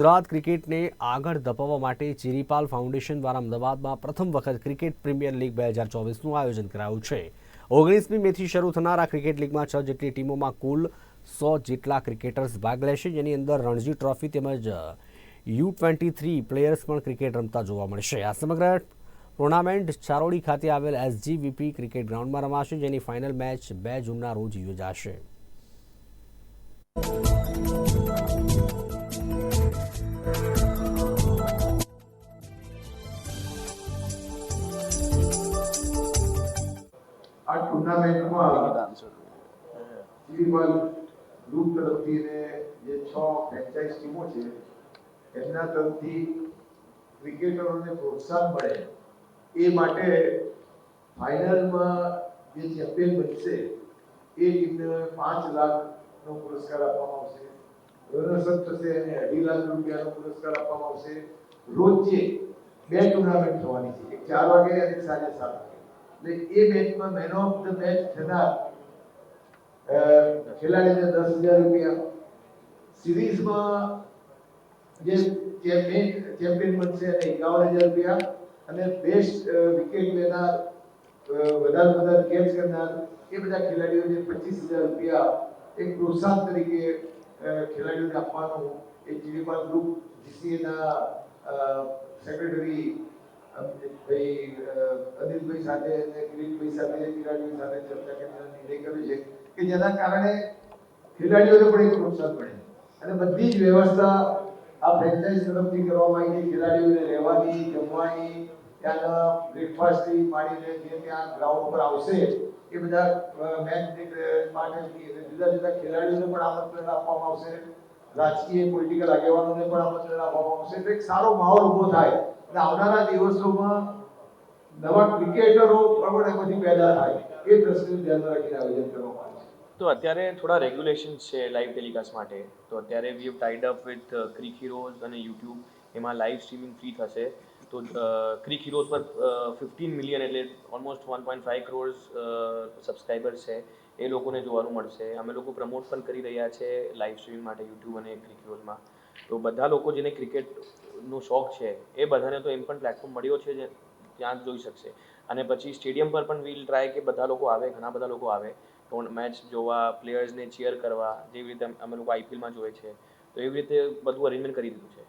ગુજરાત ક્રિકેટને આગળ ધપાવવા માટે ચિરીપાલ ફાઉન્ડેશન દ્વારા અમદાવાદમાં પ્રથમ વખત ક્રિકેટ પ્રીમિયર લીગ બે હજાર ચોવીસનું આયોજન કરાયું છે. ઓગણીસમી મેથી શરૂ થનાર આ ક્રિકેટ લીગમાં છ જેટલી ટીમોમાં કુલ સો જેટલા ક્રિકેટર્સ ભાગ લેશે. જેની અંદર રણજી ટ્રોફી તેમજ યુ ટ્વેન્ટી થ્રી પ્લેયર્સ પણ ક્રિકેટ રમતા જોવા મળશે. આ સમગ્ર ટુર્નામેન્ટ ચારોડી ખાતે આવેલ એસજીવીપી ક્રિકેટ ગ્રાઉન્ડમાં રમાશે, જેની ફાઇનલ મેચ બે જૂનના રોજ યોજાશે. ટુર્નામેન્ટમાં શ્રીમલ ગ્રુપ તરફથી ને જે છ ફ્રેન્ચાઇઝ ટીમો છે એમના તરફથી ક્રિકેટરોને પ્રોત્સાહન મળે. એ માટે ફાઇનલમાં જે ચેમ્પિયન બનશે એ ટીમને પાંચ લાખનો પુરસ્કાર આપવામાં આવશે. રનર્સઅપ થશે એને અઢી લાખ રૂપિયાનો પુરસ્કાર આપવામાં આવશે. રોજે બે ટુર્નામેન્ટ થવાની છે એક ચાર વાગે અને સાંજે સાત વાગે. એટલે એ મેચમાં મેન ઓફ ધ મેચ થનાર ખેલાડીને દસ હજાર રૂપિયા. સિરીઝમાં જે ચેમ્પિયન ચેમ્પિયન બનશે એને એકાવન હજાર રૂપિયા અને બેસ્ટ વિકેટ લેનાર વધારે વધારે કેચ કરનાર એ બધા ખેલાડીઓને પચીસ હજાર રૂપિયા એક પ્રોત્સાહન તરીકે ખેલાડીઓને આપવાનું એ જીડીપાલ ગ્રુપ જીસીએના સેક્રેટરી ભાઈ અનિલભાઈ સાથે અને કિરીટભાઈ સાથે કિરાડીભાઈ સાથે ચર્ચા કરીને નિર્ણય કર્યો છે કે જેના કારણે ખેલાડીઓને પણ એક પ્રોત્સાહન મળે અને બધી જ ત્યાં ગ્રાઉન્ડ પર આવશે, એ બધા મેચ માટે જુદા જુદા ખેલાડીઓને પણ આમંત્રણ આપવામાં આવશે. રાજકીય પોલિટિકલ આગેવાનોને પણ આમંત્રણ આપવામાં એક સારો માહોલ ઊભો થાય. અને આવનારા દિવસોમાં નવા ક્રિકેટરો પણ એમાંથી પેદા થાય. એ દ્રષ્ટિને ધ્યાનમાં રાખીને આયોજન કરવામાં આવે તો અત્યારે થોડા રેગ્યુલેશન છે લાઈવ ટેલિકાસ્ટ માટે. તો અત્યારે we have tied up with CricHeroes અને યુટ્યુબ એમાં લાઈવ સ્ટ્રીમિંગ ફ્રી થશે. તો ક્રિક હીરોઝ પર ફિફ્ટીન મિલિયન એટલે almost one point five crores subscriber છે. એ લોકોને જોવાનું મળશે. અમે લોકો પ્રમોટ પણ કરી રહ્યા છે લાઈવ સ્ટ્રીમિંગ માટે યુટ્યુબ અને ક્રિક હીરોઝમાં તો બધા લોકો જેને ક્રિકેટનો શોખ છે, એ બધાને તો એમ પણ પ્લેટફોર્મ મળ્યો છે જે ત્યાં જોઈ શકશે. અને પછી સ્ટેડિયમ પર પણ વીલ ટ્રાય કે બધા લોકો આવે, ઘણા બધા લોકો આવે. તો મેચ જોવા પ્લેયર્સને ચીયર કરવા, જેવી રીતે અમે લોકો આઈપીએલમાં જોઈએ છે. તો એવી રીતે બધું અરેન્જમેન્ટ કરી દીધું છે.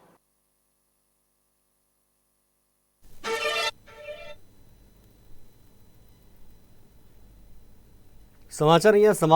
સમાચાર અહીંયા